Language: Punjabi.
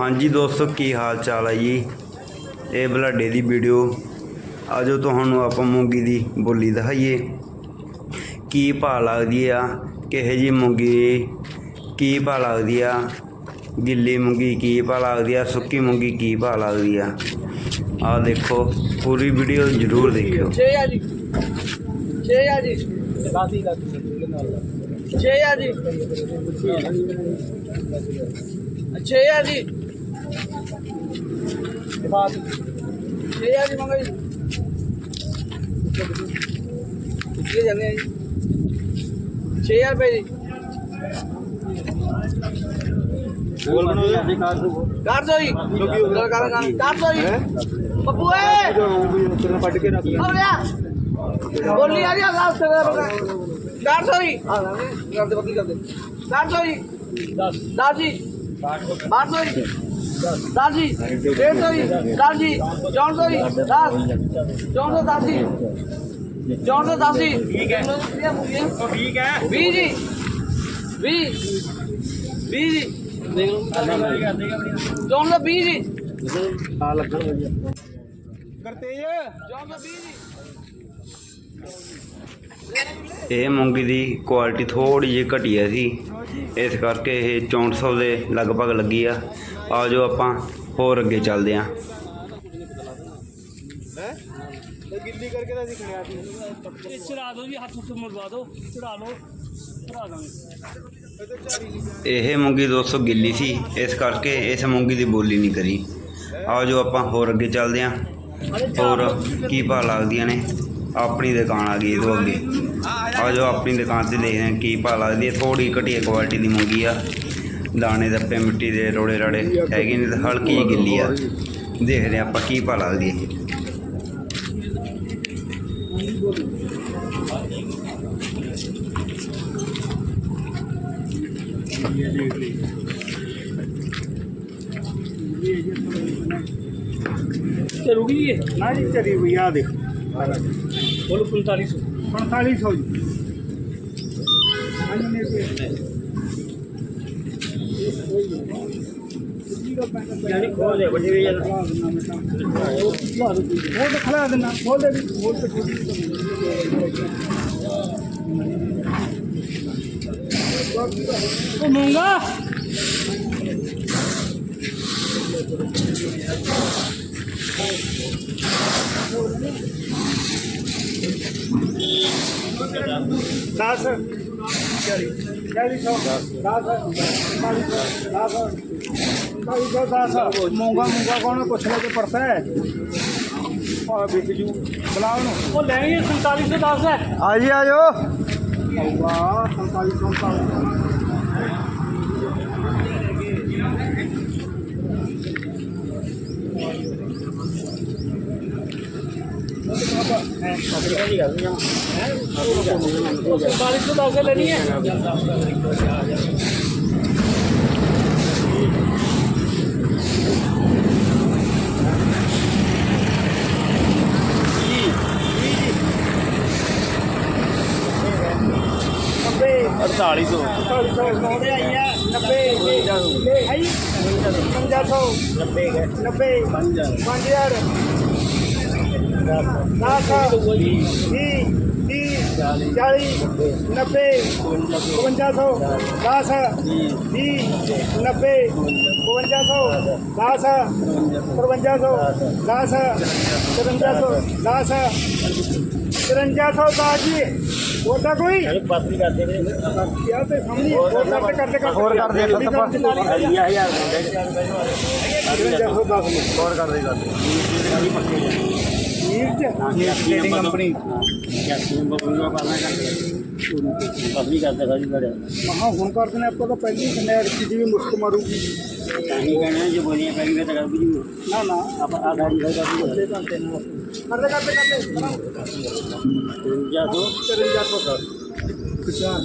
ਹਾਂਜੀ ਦੋਸਤੋ, ਕੀ ਹਾਲ ਚਾਲ ਹੈ ਜੀ? ਇਹ ਬਲੱਡੇ ਦੀ ਵੀਡੀਓ। ਆਜੋ ਤੁਹਾਨੂੰ ਆਪਾਂ ਮੂੰਗੀ ਦੀ ਬੋਲੀ ਦਿਖਾਈਏ। ਕੀ ਭਾਅ ਲੱਗਦੀ ਆ? ਕਿਹੇ ਜੀ ਮੂੰਗੀ? ਕੀ ਭਾ ਲੱਗਦੀ ਆ? ਗਿੱਲੀ ਮੂੰਗੀ ਕੀ ਭਾ ਲੱਗਦੀ ਆ? ਸੁੱਕੀ ਮੂੰਗੀ ਕੀ ਭਾਅ ਲੱਗਦੀ ਆ? ਆ ਦੇਖੋ, ਪੂਰੀ ਵੀਡੀਓ ਜ਼ਰੂਰ ਦੇਖਿਓ। ਛੇ ਆ ਜੀ। ਛੇ ਆ ਜੀ। ਛੇ ਆ ਜੀ। ਛੇ ਆ ਜੀ। ਛੇ ਆ ਜੀ ਮੰਗਾ ਜੀ ਕਿੱਥੇ ਜਾਂਦੇ ਆ ਜੀ 6000 ਰੁਪਏ ਜੀ ਕਰ ਦੋ ਜੀ ਕਰ ਕਰ ਕਰ ਦੋ ਜੀ ਬੱਬੂ ਏ ਹੋ ਗਿਆ ਬੋਲੀ ਆ ਰਹੀ ਆ ਲਾਸਟ ਤੇ ਕਰ ਦੋ ਜੀ ਕਰਦੇ ਬੱਕੀ ਕਰਦੇ ਕਰ ਦੋ ਜੀ 10 10 ਜੀ 12 ਜੀ 10 ਜੀ 150 ਜੀ 10 ਜੀ 400 ਜੀ 10 410 ਜੀ 410 ਜੀ। ਠੀਕ ਹੈ ਠੀਕ ਹੈ 20 ਜੀ। 20 20 ਜੀ। ਦੇਖ ਲਓ 420 ਜੀ। ਕਰਤੇ 420 ਜੀ। ਇਹ ਮੂੰਗੀ ਦੀ ਕੁਆਲਿਟੀ ਥੋੜੀ ਜਿਹੀ ਘਟੀਆ ਸੀ। ਇਸ ਕਰਕੇ ਇਹ 6400 ਦੇ ਲਗਭਗ ਲੱਗੀ ਆ। ਆ ਆਜੋ ਆਪਾਂ, ਹੋਰ ਅੱਗੇ ਚੱਲਦੇ ਆਂ। ਇਹ ਚੜਾ ਦਿਓ ਜੀ ਹੱਥ ਉੱਤੇ ਮੁੜਵਾ ਦਿਓ ਚੜਾ ਲਓ ਚੜਾ ਦਾਂਗੇ ਇਹ ਮੂੰਗੀ 200 ਗਿੱਲੀ ਸੀ। ਇਸ ਕਰਕੇ ਇਸ ਮੂੰਗੀ ਦੀ ਬੋਲੀ ਨਹੀਂ ਕਰੀ। ਆ ਜੋ ਆਪਾਂ, ਹੋਰ ਅੱਗੇ ਚੱਲਦੇ ਆਂ। ਹੋਰ ਕੀ ਭਾਅ ਲੱਗਦੀਆਂ ਨੇ? ਆਪਣੀ ਦੁਕਾਨ ਆ ਗਈ ਇਹ ਤੋਂ ਅੱਗੇ ਆਜੋ ਆਪਣੀ ਦੁਕਾਨ ਤੇ ਦੇਖਦੇ ਹਾਂ ਕੀ ਭਾਅ ਲੱਗਦੀ ਹੈ। ਥੋੜੀ ਘਟੀਆ ਕੁਆਲਿਟੀ ਦੀ ਮੂੰਗੀ ਆ। ਦਾਣੇ ਦੱਪੇ ਮਿੱਟੀ ਦੇ ਰੋੜੇ ਰਾੜੇ ਹੈਗੇ ਨੇ ਤੇ ਹਲਕੀ ਜਿਹੀ ਗਿੱਲੀ ਆ। ਦੇਖਦੇ ਹਾਂ ਆਪਾਂ ਕੀ ਭਾਅ ਲੱਗਦੀ ਹੈ। ਜੀ ਇਹ? ਨਾ ਜੀ ਚਰੀ ਹੋਈ ਆ ਦੇਖ। ਬੋਲੋ 4500 4500 ਜੀ। ਹਾਂਜੀ ਨੇ ਯਾਨੀ ਖੋਲ ਦੇ ਵੱਡੀ ਵੀ ਉਹ ਤਾਂ। ਖਲਾ ਦੇਣਾ ਖੋਲ ਦੇ ਵੀ ਖੋਲ ਤੇ ਛੋਟੀ ਉਹ ਮੂੰਗਾ। ਦਸ। ਚਾਲੀ ਚਾਲੀ ਸੌ ਦਸ ਚਾਲੀ ਸੌ ਦਸ ਚਾਲੀ ਸੌ ਦਸ ਮੂੰਗਾ ਮੂੰਗਾ ਕੌਣ ਪੁੱਛ ਲੈ ਕੇ ਪੜਤਾ ਹੈ। ਆ ਵਿਕ ਜੂ। ਬੁਲਾ ਉਹਨੂੰ। ਉਹ ਲੈਣੀ 4710 ਹੈ। ਆ ਜੀ ਆ ਜਾਓ। ਵਾਹ 4700 ਤਾਂ ਉਹ 4710 ਲੈਣੀ ਹੈ ਨੱਬੇ 4800 ਸੌਦੇ ਆਈ ਆ 90 ਹੈ ਹੈ 5500 90 90 5000 ਦਸ ਵੀਹ ਤੀਹ ਚਾਲੀ ਨੱਬੇ 5500 ਦਸ ਵੀਹ ਨੱਬੇ 5500 ਦਸ 5300 ਦਸ 5300 ਦਸ 5300 ਦਾ ਜੀ ਉਹਦਾ ਕੋਈ ਪਾਸੀ ਕਰਦੇ ਨੇ ਯਾਰ ਤੇ ਸਾਹਮਣੇ ਹੋਰ ਕਰਦੇ ਕਰਦੇ ਕਰਦੇ ਹੋਰ ਕਰ ਦੇ 5310 ਹੋਰ ਕਰਦੇ ਕਰਦੇ ਵੀਰ ਚ ਟ੍ਰੇਡਿੰਗ ਕੰਪਨੀ ਜੈਸੀ ਬਬੂਗਾ ਪਾਣਾ ਕਰਦੇ ਪਾਸੀ ਕਰਦੇ ਸਾਰੀ ਬੜੇ ਮਹਾ ਹੁਣ ਕਰਦੇ ਨੇ ਆਪਾਂ ਤਾਂ ਪਹਿਲੀ ਕਨੈਕਟ ਕੀਤੀ ਵੀ ਮੁਸਕ ਮਾਰੂਗੀ ਤਾਂ ਹੀ ਕਹਿੰਦੇ ਜੋ ਬੋਲੀਆਂ ਪੈਣਗੇ ਤਾਂ ਕਰ ਵੀ ਨਾ ਨਾ ਆਪਾਂ ਆ ਗਾੜੀ ਹੈ ਕਾਫੀ ਅੱਧੇ ਘੰਟੇ ਨਾਲ ਕਰਦੇ ਕਰਦੇ ਕਰਦੇ ਜਾਂ ਤੋਂ 5310 ਕਿਚਾਰ